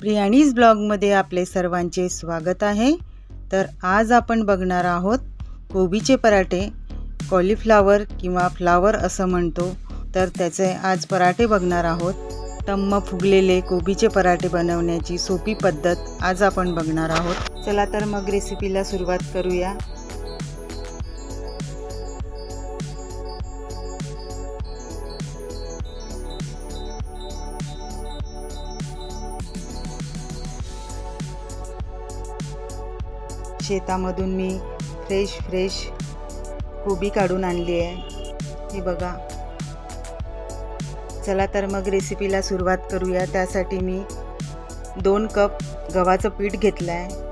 प्रियाणीज ब्लॉगमध्ये आपले सर्वांचे स्वागत आहे. तर आज आपण बघणार आहोत कोबीचे पराठे कॉलीफ्लावर किंवा फ्लावर असं म्हणतो. तर त्याचे आज पराठे बघणार आहोत. टम्म फुगलेले कोबीचे पराठे बनवण्याची सोपी पद्धत आज आपण बघणार आहोत. चला तर मग रेसिपीला सुरुवात करूया. शेतामधून मी फ्रेश फ्रेश कोबी काढून आणली आहे. हे बघा. चला तर मग रेसिपीला सुरुवात करूया. त्यासाठी मी दोन कप गव्हाचं पीठ घेतलं आहे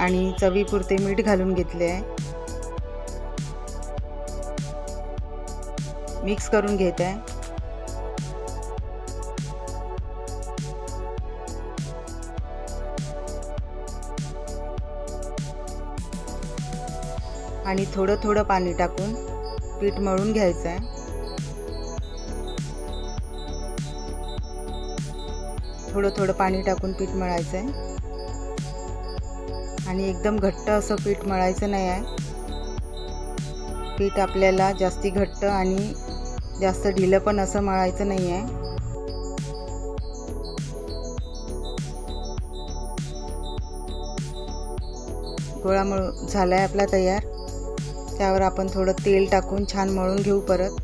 आणि चवीपुरते मीठ घालून घेतले आहे मिक्स करून घेत आहे आणि थोडं थोडं पाणी टाकून पीठ मळून घ्यायचं आहे. थोडं थोडं पाणी टाकून पीठ मळायचं आहे. आणि एकदम घट्ट असं पीठ मळायचं नाही आहे. पीठ आपल्याला जास्ती घट्ट आणि जास्त ढिलं पण असं मळायचं नाही आहे. गोळा मळ झाला आहे आपला तयार. त्यावर आपण थोडं तेल टाकून छान मळून घेऊ परत.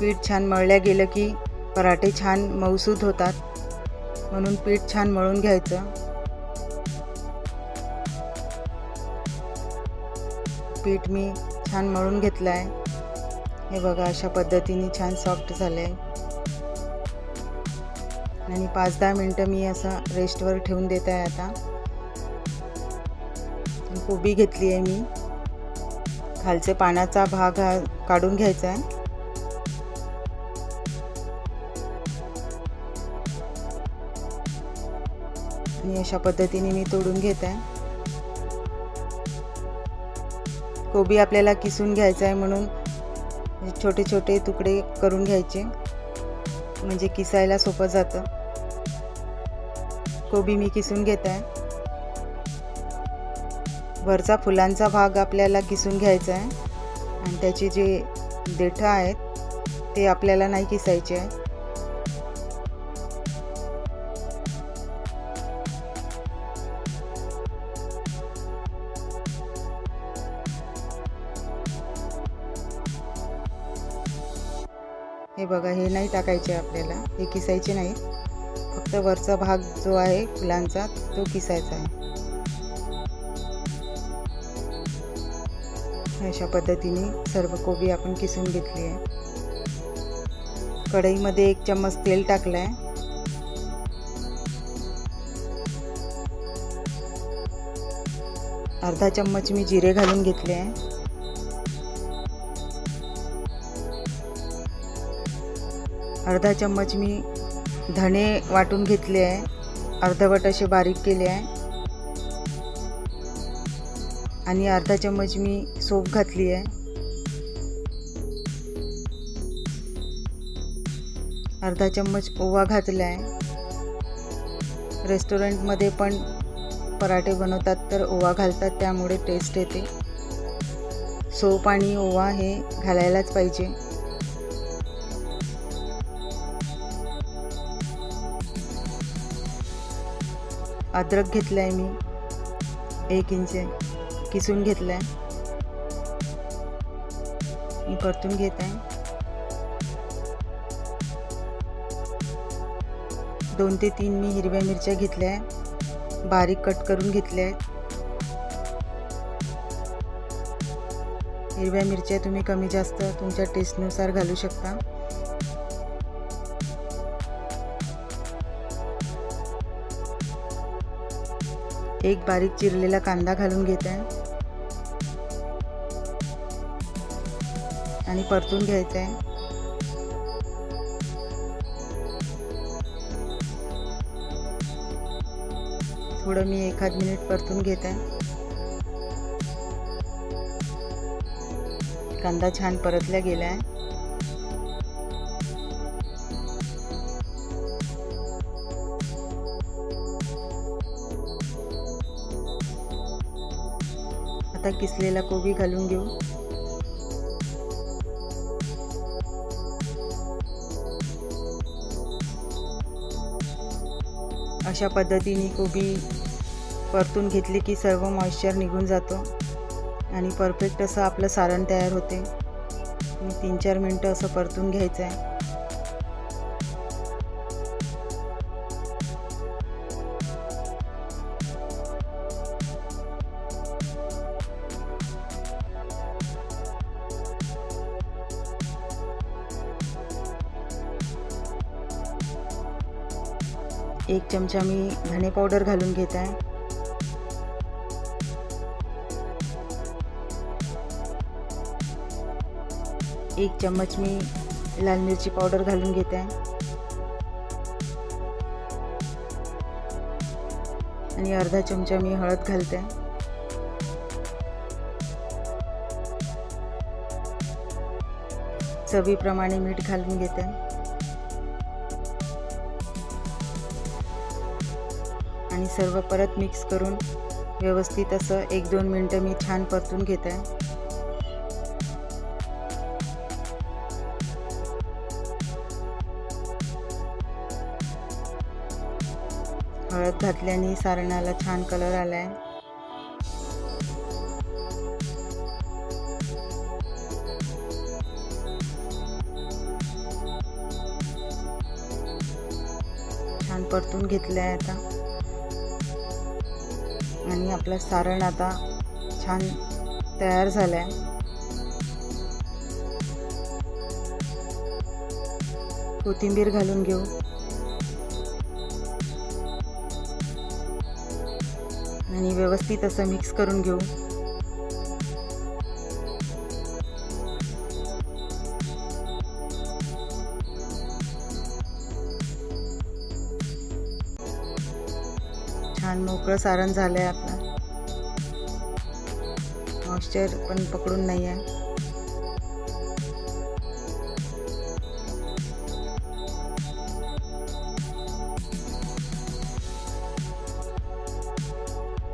पीठ छान मळल्या गेलं की पराठे छान मऊसूद होतात. म्हणून पीठ छान मळून घ्यायचं. पीठ मी छान मळून घेतलं आहे हे बघा अशा पद्धतीने छान सॉफ्ट झालं आहे आणि पाच दहा मिनटं मी असं रेस्टवर ठेवून देत आहे आता. कोबी घेतली आहे मी. खालचे पानाचा भाग हा काढून घ्यायचा आहे. आणि अशा पद्धतीने मी तोडून घेत आहे. कोबी आपल्याला किसून घ्यायचा आहे म्हणून छोटे छोटे तुकडे करून घ्यायचे. म्हणजे किसायला सोपं जातं. कोबी मी किसून घेत आहे वरचा फुलांचा भाग आपल्याला किसून घ्यायचा आहे. आणि त्याची जे देठं आहेत ते आपल्याला नाही किसायचे आहे. हे बघा हे नाही टाकायचे आपल्याला. हे किसायचे नाही. फक्त वरचा भाग जो आहे फुलांचा तो किसायचा आहे. अशा पद्धतीने सर्व कोबी आपण किसून घेतली आहे. कढईमध्ये एक चम्मच तेल टाकलं आहे अर्धा चम्मच मी जिरे घालून घेतले आहे. अर्धा चम्मच मी धणे वाटून घेतले आहे. अर्धवट असे बारीक केले आहे. आणि अर्धा चम्मच मी सोप घातली आहे. अर्धा चम्मच ओवा घातला आहे. रेस्टॉरंटमध्ये पण पराठे बनवतात तर ओवा घालतात त्यामुळे टेस्ट येते. सोप आणि ओवा हे घालायलाच पाहिजे. अद्रक घेतलं आहे मी. एक इंच किसून घेतलं आहे मी परतून घेत आहे दोन ते तीन मी हिरव्या मिरच्या घेतल्या आहे बारीक कट करून घेतल्या आहेत हिरव्या मिरच्या तुम्ही कमी जास्त तुमच्या टेस्टनुसार घालू शकता. एक बारीक चिरलेला कांदा घालून घेत. आहे आणि परतून घ्यायचं. आहे थोडं मी एखाद मिनिट परतून घेत. आहे कांदा छान परतला गेला आहे आता किसलेला कोबी घालून घेऊ. अशा पद्धतीने कोबी परतून घेतली की सर्व मॉइश्चर निघून जातो आणि परफेक्ट असं आपलं सारण तयार होते. तीन चार मिनटं असं परतून घ्यायचं आहे एक चमचा मी धणे पावडर घालून घेत आहे. एक चम्मच मी लाल मिरची पावडर घालून घेते आहे. आणि अर्धा चमचा मी हळद घालते. चवीप्रमाणे मीठ घालून घेते. आणि सर्व परत मिक्स करून व्यवस्थित असं एक दोन मिनटं मी छान परतून घेत. आहे हळद घातल्याने सारणाला छान कलर आला आहे छान परतून घेतलं आहे आता. आणि आपलं सारण आता छान तयार झालं आहे कोथिंबीर घालून घेऊ. आणि व्यवस्थित असं मिक्स करून घेऊ. मोकळं सारण झालं आहे आपलं. मॉइश्चर पण पकडून नाही आहे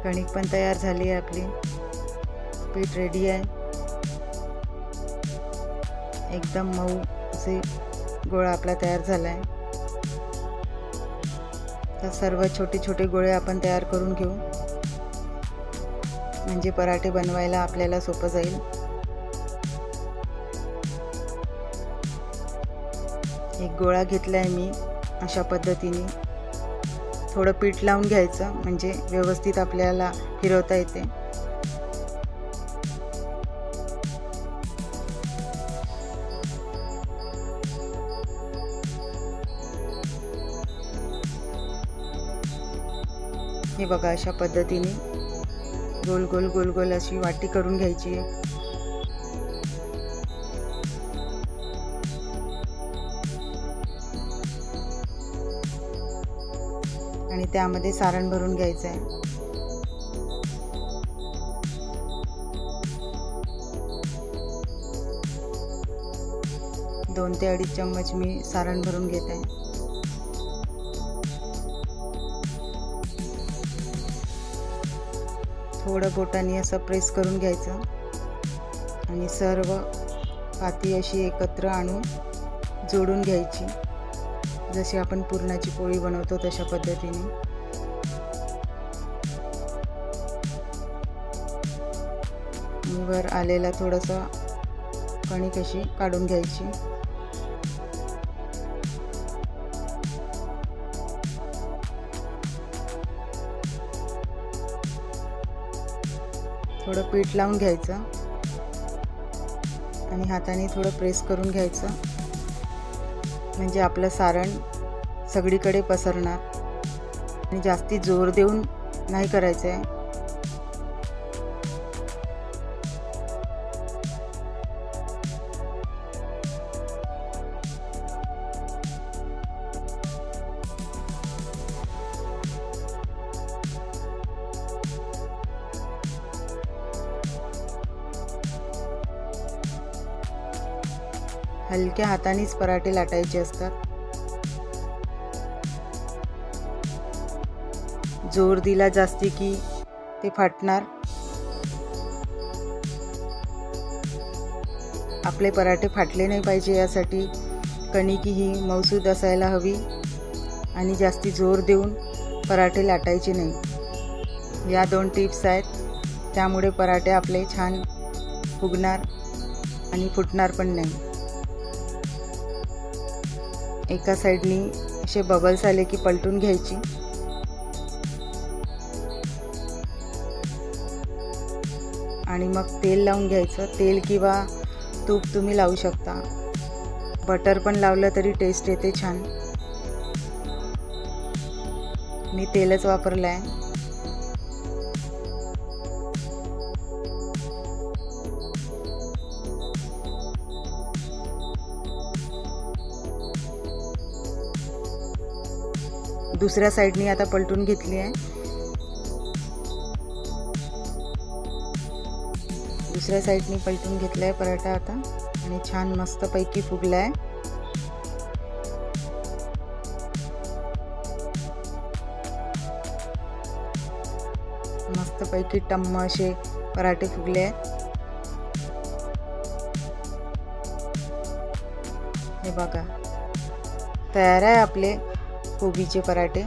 कणिक पण तयार झाली आहे आपली. पीठ रेडी आहे. एकदम मऊ असे गोळा आपला तयार झाला आहे तर सर्व छोटे छोटे गोळे आपण तयार करून घेऊ. म्हणजे पराठे बनवायला आपल्याला सोपं जाईल. एक गोळा घेतला आहे मी अशा पद्धतीने. थोडं पीठ लावून घ्यायचं म्हणजे व्यवस्थित आपल्याला फिरवता येते. हे बघा अशा पद्धतीने गोल गोल गोल गोल अशी वाटी करून घ्यायची. आहे आणि त्यामध्ये सारण भरून घ्यायचं आहे दोन ते अडीच चम्मच मी सारण भरून घेत आहे थोडं बोटाने असं प्रेस करून घ्यायचं. आणि सर्व पाती अशी एकत्र आणून जोडून घ्यायची. जशी आपण पुरणाची पोळी बनवतो तशा पद्धतीने. वर आलेला थोडंसं कणिक अशी काढून घ्यायची. थोडं पीठ लावून घ्यायचं. आणि हाताने थोडं प्रेस करून घ्यायचं. म्हणजे आपलं सारण सगळीकडे पसरणार. आणि जास्ती जोर देऊन नाही करायचं आहे हलक्या हातानेच पराठे लाटायचे असतात. जोर दिला जास्ती की ते फाटणार. आपले पराठे फाटले नाही पाहिजे यासाठी कणिकी ही मौसूद असायला हवी आणि जास्ती जोर देऊन पराठे लाटायचे नाही. या दोन टिप्स आहेत. त्यामुळे पराठे आपले छान फुगणार आणि फुटणार पण नाही. एका साईडनी असे बबल्स आले की पलटून घ्यायची. आणि मग तेल लावून घ्यायचं. तेल किंवा तूप तुम्ही लावू शकता. बटर पण लावलं तरी टेस्ट येते छान. मी तेलच वापरलं आहे दुसऱ्या साईडनी आता पलटून घेतली आहे. दुसऱ्या साईडनी पलटून घेतला आहे पराठा आता. आणि छान मस्तपैकी फुगला आहे मस्तपैकी टम्म असे पराठे फुगले आहेत. हे बघा. तयार आहे आपले. कोबीचे पराठे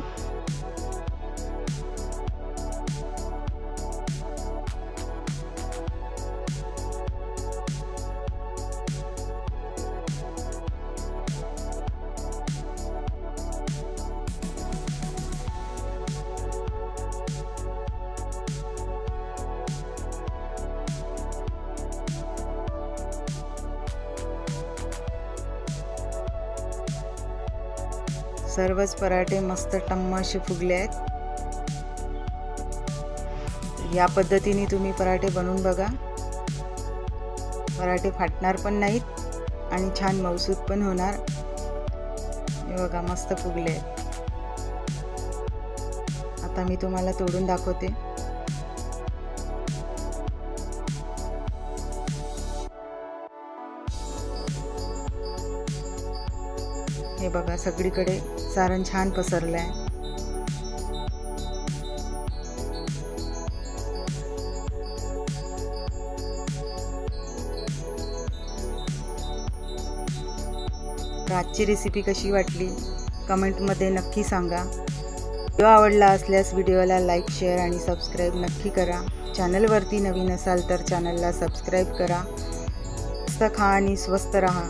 सर्वच पराठे मस्त टम्म असे फुगले आहेत. या पद्धतीने तुम्ही पराठे बनवून बघा. पराठे फाटणार पण नाहीत आणि छान मौसूद पण होणार. हे बघा मस्त फुगले आहेत. आता मी तुम्हाला तोडून दाखवते. हे बघा सगळीकडे सारण छान पसरलं आहे आजची रेसिपी कशी वाटली? कमेंटमध्ये नक्की सांगा. व्हिडिओ आवडला असल्यास व्हिडिओला लाईक शेअर आणि सबस्क्राईब नक्की करा. चॅनलवरती नवीन असाल तर चॅनलला सबस्क्राईब करा. मस्त खा आणि स्वस्त रहा.